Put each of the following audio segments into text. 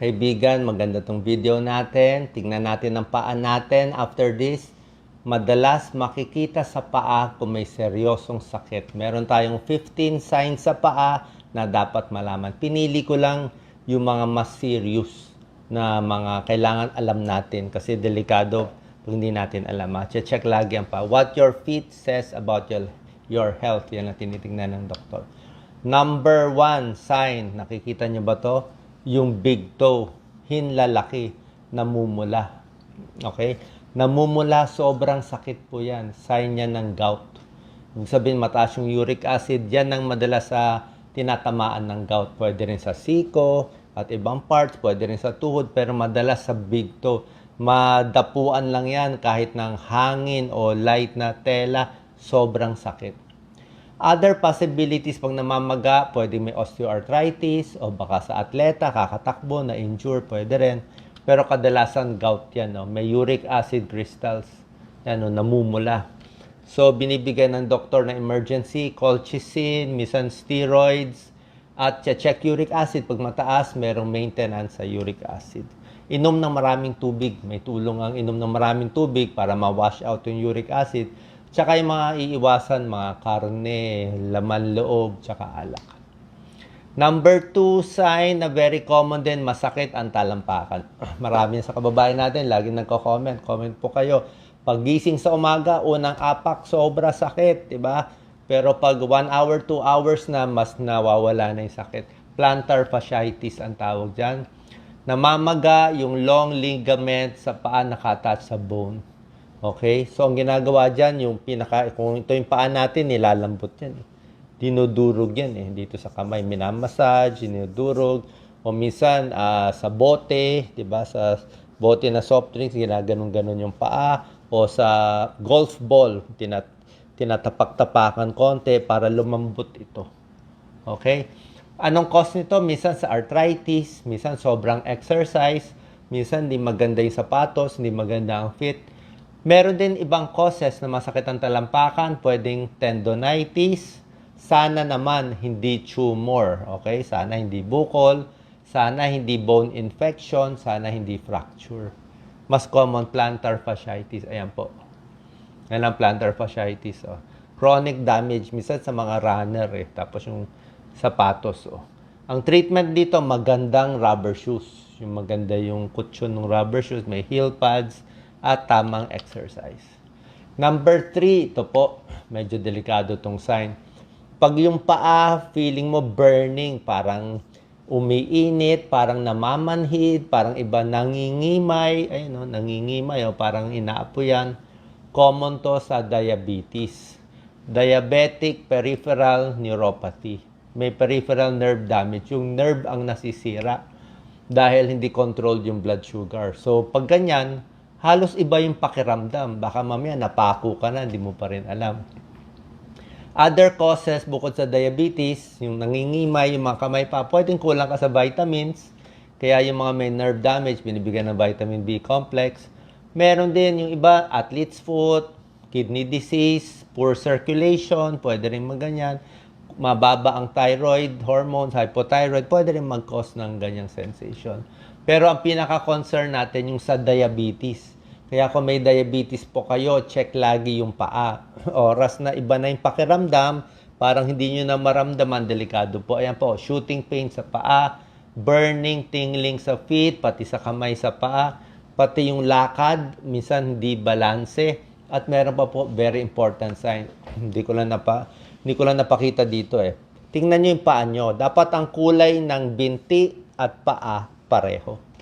Kaibigan, maganda tong video natin. Tingnan natin ang paa natin after this. Madalas makikita sa paa kung may seryosong sakit. Meron tayong 15 signs sa paa na dapat malaman. Pinili ko lang yung mga mas serious na mga kailangan alam natin kasi delikado pag hindi natin alam. Ha? Check lagi ang paa. What your feet says about your, your health. Yan ang tinitingnan ng doktor. Number one sign, nakikita nyo ba to? Yung big toe, hinlalaki, namumula. Okay? Namumula, sobrang sakit po yan. Sign yan ng gout. Ibig sabihin, mataas yung uric acid. Yan ang madalas sa tinatamaan ng gout. Pwede rin sa siko at ibang parts. Pwede rin sa tuhod. Pero madalas sa big toe. Madapuan lang yan kahit ng hangin o light na tela. Sobrang sakit. Other possibilities pag namamaga, pwede may osteoarthritis o baka sa atleta, kakatakbo, na-injure, pwede rin. Pero kadalasan gout yan, no? may uric acid crystals, yan, no? namumula. So, binibigyan ng doktor na emergency, colchicine, minsan steroids, at check uric acid. Pag mataas, merong maintenance sa uric acid. Inom ng maraming tubig. May tulong ang inom ng maraming tubig para ma-wash out yung uric acid. Tsaka yung mga iiwasan, mga karne, laman loob, tsaka alak. Number two sign na very common din, masakit ang talampakan. Marami sa kababayan natin, lagi nagko-comment. Comment po kayo. Paggising sa umaga, unang apak, sobra sakit, di ba? Pero pag 1 hour, 2 hours na, mas nawawala na yung sakit. Plantar fasciitis ang tawag dyan. Namamaga yung long ligament sa paa nakatouch sa bone. Okay? So, ang ginagawa dyan, yung pinaka, kung ito yung paa natin, nilalambot yan. Eh. Dinudurog yan eh. Dito sa kamay, minamassage, dinudurog. O minsan, ah, sa bote, di ba? Sa bote na soft drinks, ginaganon-ganon yung paa. O sa golf ball, tinat tinatapak-tapakan konti para lumambot ito. Okay? Anong cause nito? Minsan sa arthritis, minsan sobrang exercise, minsan hindi maganda yung sapatos, hindi maganda ang fit. Meron din ibang causes na masakit ang talampakan, pwedeng tendonitis, sana naman hindi tumor, okay? Sana hindi bukol, sana hindi bone infection, sana hindi fracture. Mas common plantar fasciitis, ayan po. Yan ang plantar fasciitis. Oh. Chronic damage, minsan sa mga runner eh. Tapos yung sapatos. Oh. Ang treatment dito, magandang rubber shoes. Yung maganda yung kutsyon ng rubber shoes, may heel pads, at tamang exercise. Number three, ito po, medyo delikado tong sign. Pag yung paa, feeling mo burning, parang umiinit, parang namamanhid, parang iba nangingimay, ayun no, nangingimay, o parang inaapoyan. Common to sa diabetes. Diabetic peripheral neuropathy. May peripheral nerve damage. Yung nerve ang nasisira dahil hindi controlled yung blood sugar. So, pag ganyan, halos iba yung pakiramdam. Baka mamaya napako ka na, hindi mo pa rin alam. Other causes bukod sa diabetes, yung nangingimay, yung mga kamay pa, pwedeng kulang ka sa vitamins. Kaya yung mga may nerve damage, binibigyan ng vitamin B complex. Meron din yung iba, athlete's foot, kidney disease, poor circulation, pwede rin maganyan. Mababa ang thyroid hormones, hypothyroid, pwede rin mag-cause ng ganyang sensation. Pero ang pinaka-concern natin yung sa diabetes. Kaya kung may diabetes po kayo, check lagi yung paa. Oras na iba na yung pakiramdam, parang hindi nyo na maramdaman, delikado po. Ayan po, shooting pain sa paa, burning, tingling sa feet, pati sa kamay sa paa, pati yung lakad, minsan hindi balanse, at meron pa po very important sign. hindi ko lang napa, hindi ko lang napakita dito eh. Tingnan nyo yung paa nyo. Dapat ang kulay ng binti at paa pareho.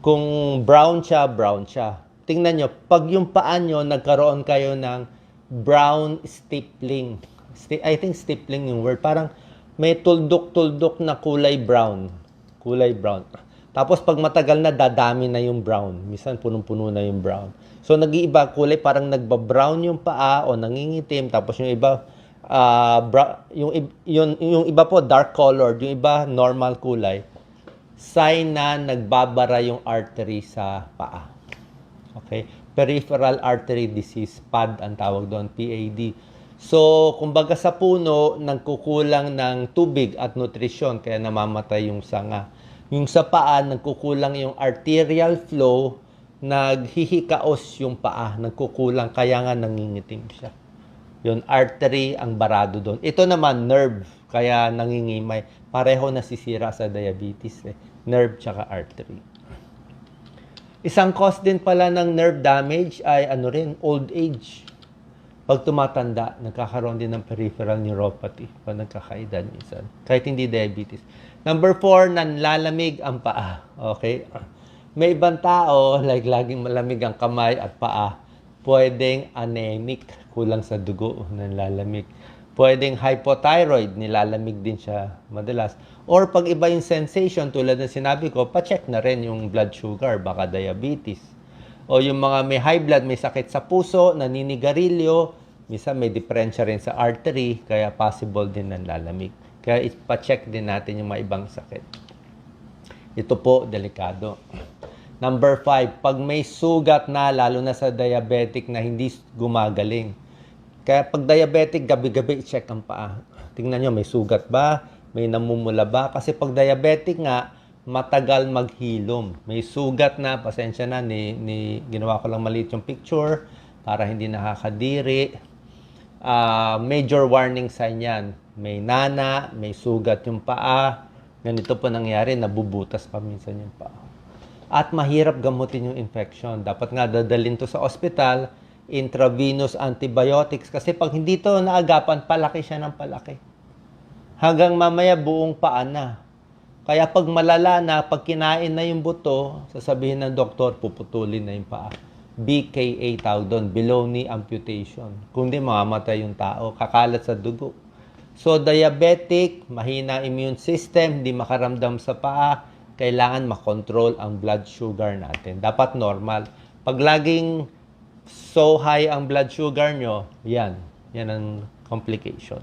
Kung brown siya, brown siya. Tingnan nyo, pag yung paa nyo, nagkaroon kayo ng brown stippling. Sti- I think stippling yung word. Parang may tuldok-tuldok na kulay brown. Kulay brown. Tapos pag matagal na, dadami na yung brown. Minsan punong-puno na yung brown. So nag-iiba kulay, parang nagba-brown yung paa o nangingitim. Tapos yung iba, ah, bra- yung, yung, yung iba po dark colored, yung iba normal kulay sign na nagbabara yung artery sa paa. Okay? Peripheral artery disease, PAD ang tawag doon, PAD. So, kumbaga sa puno, nagkukulang ng tubig at nutrisyon, kaya namamatay yung sanga. Yung sa paa, nagkukulang yung arterial flow, naghihikaos yung paa, nagkukulang, kaya nga nangingitim siya. Yung artery ang barado doon. Ito naman, nerve, kaya nangingimay. Pareho nasisira sa diabetes eh. Nerve tsaka artery. Isang cause din pala ng nerve damage ay ano rin, old age. Pag tumatanda, nagkakaroon din ng peripheral neuropathy pag nagkakaedad minsan. Kahit hindi diabetes. Number four, nanlalamig ang paa. Okay? May ibang tao, like laging malamig ang kamay at paa, pwedeng anemic, kulang sa dugo, nanlalamig. Pwedeng hypothyroid, nilalamig din siya madalas. Or pag iba yung sensation, tulad ng sinabi ko, pa-check na rin yung blood sugar, baka diabetes. O yung mga may high blood, may sakit sa puso, naninigarilyo, minsan may diferensya rin sa artery, kaya possible din ng lalamig. Kaya ipa-check din natin yung mga ibang sakit. Ito po, delikado. Number five, pag may sugat na, lalo na sa diabetic na hindi gumagaling. Kaya pag diabetic, gabi-gabi check ang paa. Tingnan nyo, may sugat ba? May namumula ba? Kasi pag diabetic nga, matagal maghilom. May sugat na, pasensya na, ni, ni, ginawa ko lang maliit yung picture para hindi nakakadiri. Ah, major warning sign yan. May nana, may sugat yung paa. Ganito po nangyari, nabubutas pa minsan yung paa. At mahirap gamutin yung infection. Dapat nga dadalhin to sa ospital, intravenous antibiotics. Kasi pag hindi to naagapan, palaki siya ng palaki. Hanggang mamaya buong paa na. Kaya pag malala na, pag kinain na yung buto, sasabihin ng doktor, puputulin na yung paa. BKA tawag doon, below knee amputation. Kung di, mamamatay yung tao, kakalat sa dugo. So, diabetic, mahina immune system, hindi makaramdam sa paa, kailangan makontrol ang blood sugar natin. Dapat normal. Pag laging so high ang blood sugar nyo, yan. Yan ang complication.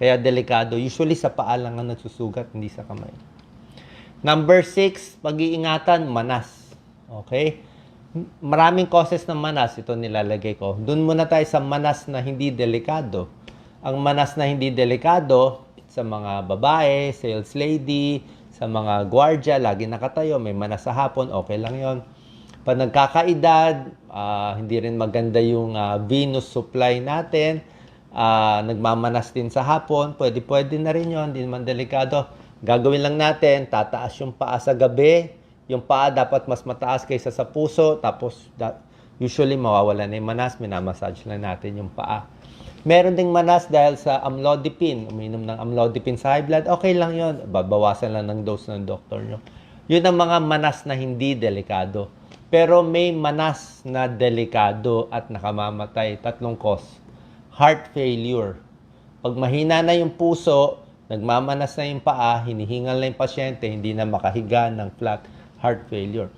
Kaya delikado. Usually sa paa lang ang nagsusugat, hindi sa kamay. Number six, pag-iingatan, manas. Okay? Maraming causes ng manas, ito nilalagay ko. Doon muna tayo sa manas na hindi delikado. Ang manas na hindi delikado, sa mga babae, sales lady, sa mga gwardya, lagi nakatayo, may manas sa hapon, okay lang yon. Pag nagkakaedad, ah, hindi rin maganda yung ah, venous supply natin, ah, nagmamanas din sa hapon, pwede-pwede na rin yon, hindi naman delikado. Gagawin lang natin, tataas yung paa sa gabi, yung paa dapat mas mataas kaysa sa puso, tapos da- usually mawawala na yung manas, minamassage lang natin yung paa. Meron ding manas dahil sa amlodipine, uminom ng amlodipine sa high blood, okay lang yon babawasan lang ng dose ng doktor nyo. Yun ang mga manas na hindi delikado. Pero may manas na delikado at nakamamatay. Tatlong cause. Heart failure. Pag mahina na yung puso, nagmamanas na yung paa, hinihingal na yung pasyente, hindi na makahiga ng flat heart failure.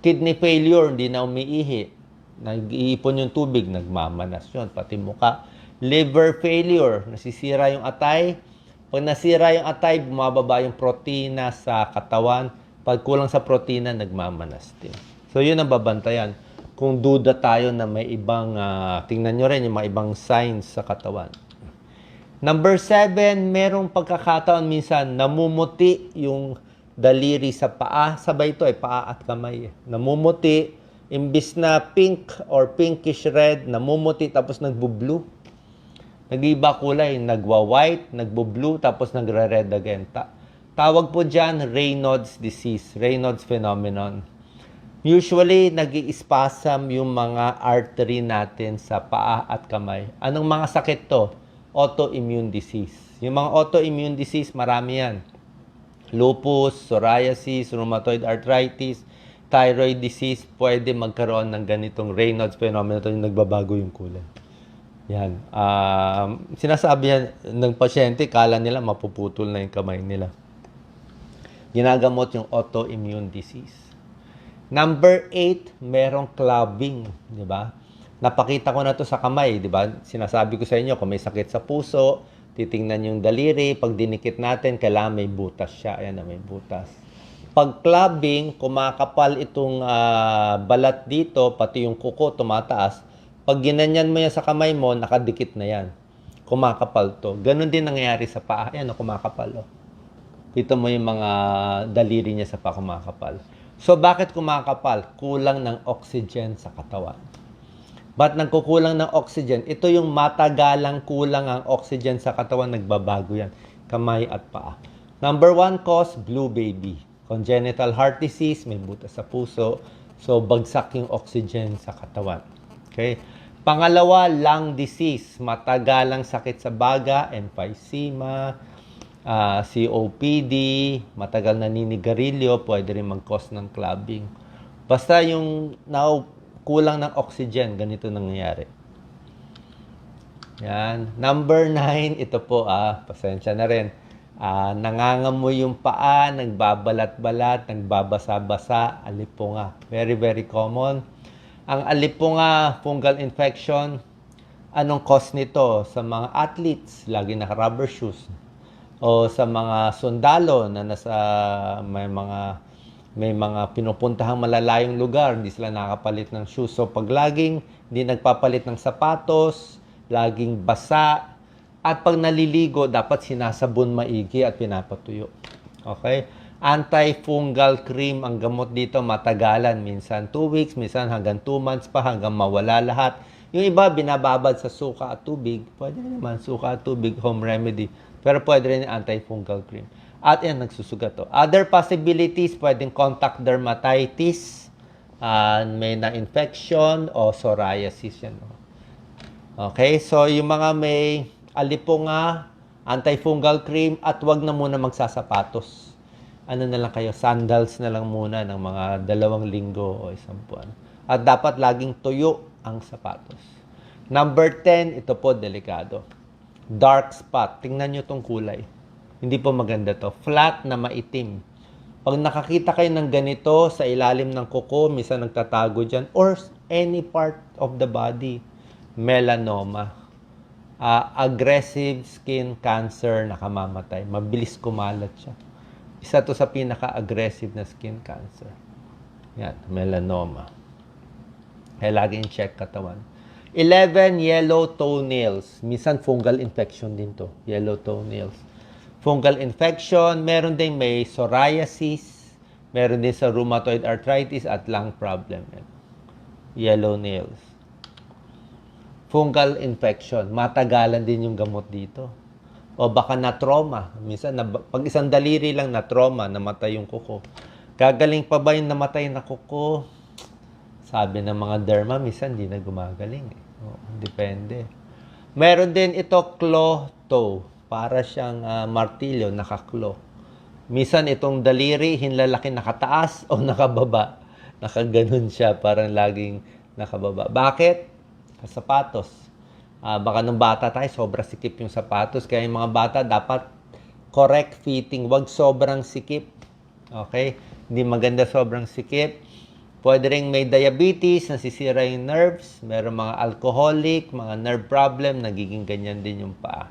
Kidney failure, hindi na umiihi. Nag-iipon yung tubig, nagmamanas yun, pati muka. Liver failure, nasisira yung atay. Pag nasira yung atay, bumababa yung protina sa katawan. Pag kulang sa protina, nagmamanas din. So, yun ang babantayan. Kung duda tayo na may ibang, ah, tingnan nyo rin yung mga ibang signs sa katawan. Number seven, merong pagkakataon minsan namumuti yung daliri sa paa. Sabay ito eh, paa at kamay. eh. Namumuti, imbis na pink or pinkish red, namumuti tapos nagbo-blue. Nag-iba kulay, nagwa-white, nagbo-blue, tapos nagre-red again. Ta- tawag po dyan, Raynaud's disease, Raynaud's phenomenon. Usually, nag spasm yung mga artery natin sa paa at kamay. Anong mga sakit to? Autoimmune disease. Yung mga autoimmune disease, marami yan. Lupus, psoriasis, rheumatoid arthritis, thyroid disease, pwede magkaroon ng ganitong Raynaud's phenomenon yung nagbabago yung kulay. Yan. Um, sinasabi yan ng pasyente, kala nila mapuputol na yung kamay nila. Ginagamot yung autoimmune disease. Number 8, merong clubbing, di ba? Napakita ko na to sa kamay, di ba? Sinasabi ko sa inyo, kung may sakit sa puso, titingnan yung daliri, pag dinikit natin, kailangan may butas siya. Ayan na, may butas. Pag clubbing, kumakapal itong ah, balat dito, pati yung kuko tumataas. Pag ginanyan mo yan sa kamay mo, nakadikit na yan. Kumakapal to. Ganon din nangyayari sa paa. Ayan, kumakapal. Oh. Kita mo yung mga daliri niya sa pa kumakapal. So, bakit kumakapal? Kulang ng oxygen sa katawan. Ba't nagkukulang ng oxygen? Ito yung matagalang kulang ang oxygen sa katawan, nagbabago yan. Kamay at paa. Number one cause, blue baby. Congenital heart disease, may butas sa puso. So, bagsak yung oxygen sa katawan. Okay? Pangalawa, lung disease. Matagalang sakit sa baga, emphysema, ah, COPD, matagal naninigarilyo, pwede rin mag-cause ng clubbing. Basta yung now, kulang ng oxygen, ganito nangyayari. Yan. Number nine, ito po, ah, pasensya na rin. Ah, nangangamoy yung paa, nagbabalat-balat, nagbabasa-basa, alipunga. Very, very common. Ang alipunga, fungal infection, anong cause nito? Sa mga athletes, lagi naka-rubber shoes. O sa mga sundalo na nasa may mga may mga pinupuntahang malalayong lugar, hindi sila nakapalit ng shoes. So pag laging hindi nagpapalit ng sapatos, laging basa, at pag naliligo, dapat sinasabon maigi at pinapatuyo. Okay? Antifungal cream, ang gamot dito matagalan. Minsan 2 weeks, minsan hanggang 2 months pa hanggang mawala lahat. Yung iba, binababad sa suka at tubig. Pwede naman suka at tubig, home remedy. Pero pwede rin antifungal cream. At yan, nagsusugat to. Other possibilities, pwedeng contact dermatitis, ah, may na-infection, o psoriasis yan. no? Okay, so yung mga may alipunga, antifungal cream, at wag na muna magsasapatos. Ano na lang kayo, sandals na lang muna ng mga dalawang linggo o isang buwan. At dapat laging tuyo ang sapatos. Number 10, ito po delikado. Dark spot. Tingnan nyo tong kulay. Hindi po maganda to. Flat na maitim. Pag nakakita kayo ng ganito sa ilalim ng kuko, minsan nagtatago dyan, or any part of the body, melanoma. Ah, aggressive skin cancer nakamamatay. Mabilis kumalat siya. Isa to sa pinaka-aggressive na skin cancer. Yan, melanoma. Kaya laging check katawan. 11, yellow toenails. Minsan fungal infection din to. Yellow toenails. Fungal infection, meron din may psoriasis, meron din sa rheumatoid arthritis at lung problem. Yellow nails. Fungal infection, matagalan din yung gamot dito. O baka na-trauma. Minsan, na, pag isang daliri lang na-trauma, namatay yung kuko. Gagaling pa ba yung namatay na kuko? Sabi ng mga derma, minsan hindi na gumagaling. Eh. O, depende. Meron din ito, claw toe. Para siyang ah, martilyo, nakaklo. Minsan itong daliri, hinlalaki nakataas o nakababa. Nakaganon siya, parang laging nakababa. Bakit? Sa sapatos. Ah, baka nung bata tayo, sobra sikip yung sapatos. Kaya yung mga bata, dapat correct fitting. Huwag sobrang sikip. Okay? Hindi maganda sobrang sikip. Pwede rin may diabetes, nasisira yung nerves. Meron mga alcoholic, mga nerve problem, nagiging ganyan din yung paa.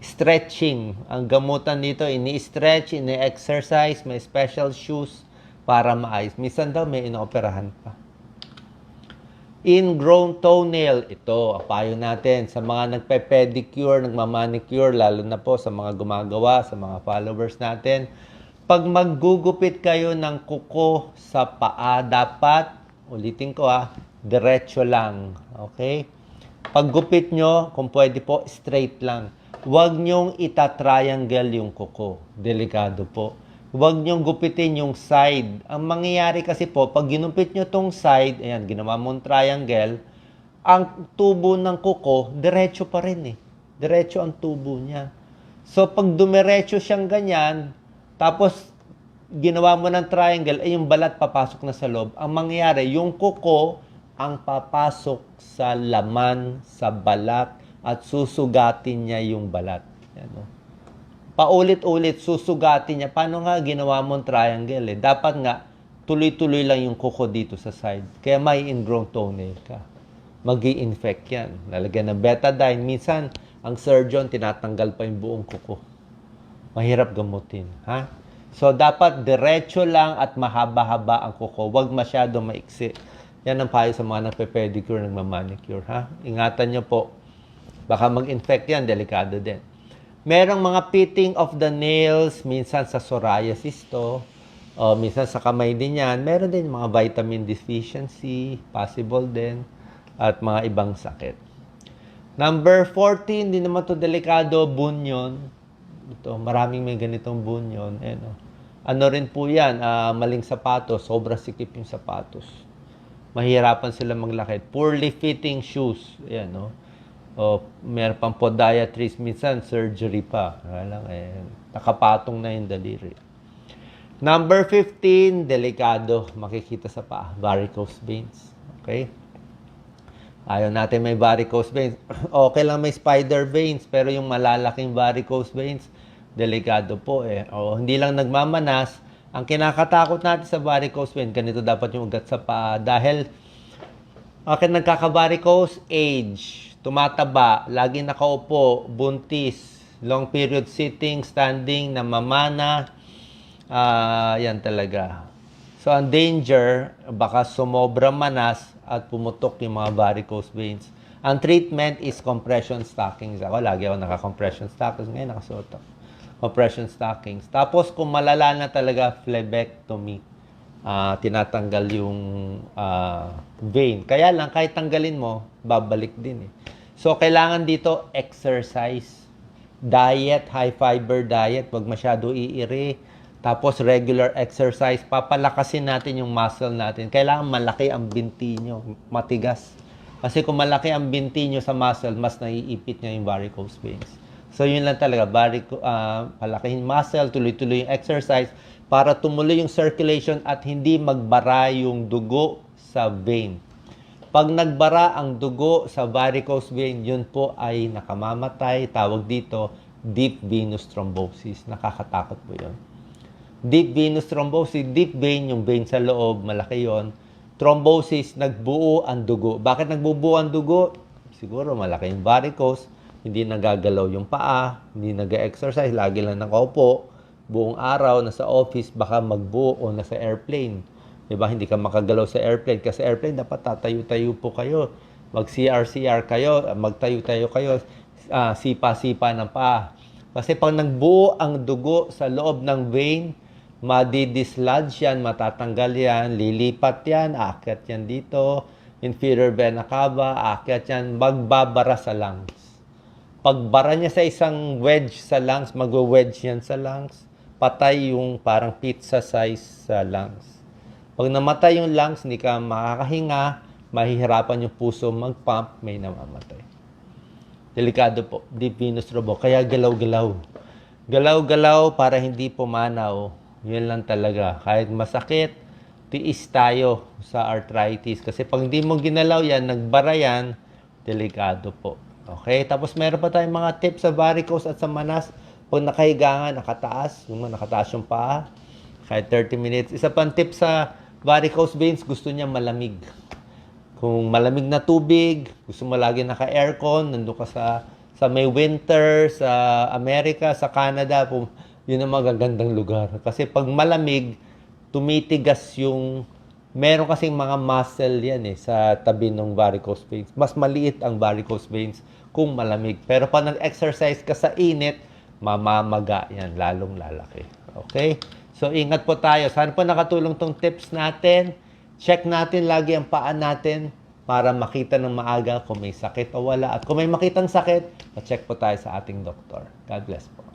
Stretching. Ang gamutan dito, ini-stretch, ini-exercise, may special shoes para maayos. Minsan daw may inooperahan pa. Ingrown toenail, ito, payo natin sa mga nagpe-pedicure, nagmamanicure, lalo na po sa mga gumagawa, sa mga followers natin. Pag maggugupit kayo ng kuko sa paa, dapat, ulitin ko ah, diretso lang. Okay? Paggupit nyo, kung pwede po, straight lang. Huwag nyong ita-triangle yung kuko. Delikado po. Huwag nyong gupitin yung side. Ang mangyayari kasi po, pag ginupit nyo tong side, ayan, ginawa mong triangle, ang tubo ng kuko, diretso pa rin eh. Diretso ang tubo niya. So, pag dumiretso siyang ganyan, tapos ginawa mo ng triangle, ay yung balat papasok na sa loob. Ang mangyayari, yung kuko ang papasok sa laman, sa balat, at susugatin niya yung balat. Yan, no? Paulit-ulit, susugatin niya. Paano nga ginawa mong triangle? Eh? Dapat nga, tuloy-tuloy lang yung kuko dito sa side. Kaya may ingrown toenail ka. mag infect yan. Lalagyan ng betadine. Minsan, ang surgeon, tinatanggal pa yung buong kuko. Mahirap gamutin. Ha? So, dapat diretso lang at mahaba-haba ang kuko. Huwag masyado maiksi. Yan ang payo sa mga nagpe-pedicure, nagmamanicure. Ha? Ingatan nyo po. Baka mag-infect yan, delikado din. Merong mga pitting of the nails, minsan sa psoriasis to, o minsan sa kamay din yan. Meron din mga vitamin deficiency, possible din, at mga ibang sakit. Number 14, hindi naman to delikado, bunyon. Ito, maraming may ganitong bunyon. Eh, no? Ano rin po yan, ah, maling sapatos, sobra sikip yung sapatos. Mahirapan sila maglakad. Poorly fitting shoes. Ayan, no? O, meron pang podiatrist, minsan surgery pa. Lang, eh, nakapatong na yung daliri. Number 15, delikado. Makikita sa paa, varicose veins. Okay? Ayaw natin may varicose veins. okay lang may spider veins, pero yung malalaking varicose veins, delikado po eh. O, hindi lang nagmamanas. Ang kinakatakot natin sa varicose vein, ganito dapat yung ugat sa paa. Dahil, akin nagkaka-varicose, age, tumataba, lagi nakaupo, buntis, long period sitting, standing, namamana, Ah, yan talaga. So, ang danger, baka sumobra manas at pumutok yung mga varicose veins. Ang treatment is compression stockings. Ako, lagi ako naka-compression stockings. Ngayon, nakasuot ako. Compression stockings. Tapos, kung malala na talaga, phlebectomy. Ah, tinatanggal yung ah, vein. Kaya lang, kahit tanggalin mo, babalik din eh. So, kailangan dito exercise diet, high fiber diet, wag masyado iire. Tapos regular exercise, papalakasin natin yung muscle natin. Kailangan malaki ang binti nyo, matigas. Kasi kung malaki ang binti nyo sa muscle, mas naiipit nyo yung varicose veins. So yun lang talaga, varico, ah, palakihin muscle, tuloy-tuloy yung exercise para tumuloy yung circulation at hindi magbara yung dugo sa vein. Pag nagbara ang dugo sa varicose vein, yun po ay nakamamatay. Tawag dito, deep venous thrombosis. Nakakatakot po yun. Deep venous thrombosis, deep vein, yung vein sa loob, malaki yon. Thrombosis, nagbuo ang dugo. Bakit nagbubuo ang dugo? Siguro malaki yung varicose, hindi nagagalaw yung paa, hindi nag-exercise, lagi lang nakaupo, buong araw, nasa office, baka magbuo o nasa airplane. Diba? Hindi ka makagalaw sa airplane. Kasi airplane, dapat tatayo-tayo po kayo. Mag-CR-CR kayo, magtayo-tayo kayo, ah, sipa-sipa ng paa. Kasi pag nagbuo ang dugo sa loob ng vein, madidislodge yan, matatanggal yan, lilipat yan, aakyat yan dito, inferior vena cava, aakyat yan, magbabara sa lungs. Pagbara niya sa isang wedge sa lungs, magwe-wedge yan sa lungs, patay yung parang pizza size sa lungs. Pag namatay yung lungs, hindi ka makakahinga, mahihirapan yung puso mag-pump, may namamatay. Delikado po, deep venous thrombo. Kaya galaw-galaw. Galaw-galaw para hindi pumanaw. Yun lang talaga. Kahit masakit, tiis tayo sa arthritis. Kasi pag hindi mo ginalaw yan, nagbara yan, delikado po. Okay? Tapos meron pa tayong mga tips sa varicose at sa manas. Pag nakahiga nga, nakataas, yung nakataas yung paa, kahit 30 minutes. Isa pang tip sa varicose veins, gusto niya malamig. Kung malamig na tubig, gusto mo lagi naka-aircon, nandun ka sa, sa may winter, sa Amerika, sa Canada, pum, yun ang magagandang lugar. Kasi pag malamig, tumitigas yung, meron kasing mga muscle yan eh, sa tabi ng varicose veins. Mas maliit ang varicose veins kung malamig. Pero pag nag-exercise ka sa init, mamamaga yan, lalong lalaki. Okay? So, ingat po tayo. Sana po nakatulong tong tips natin. Check natin lagi ang paan natin para makita ng maaga kung may sakit o wala. At kung may makitang sakit, check po tayo sa ating doktor. God bless po.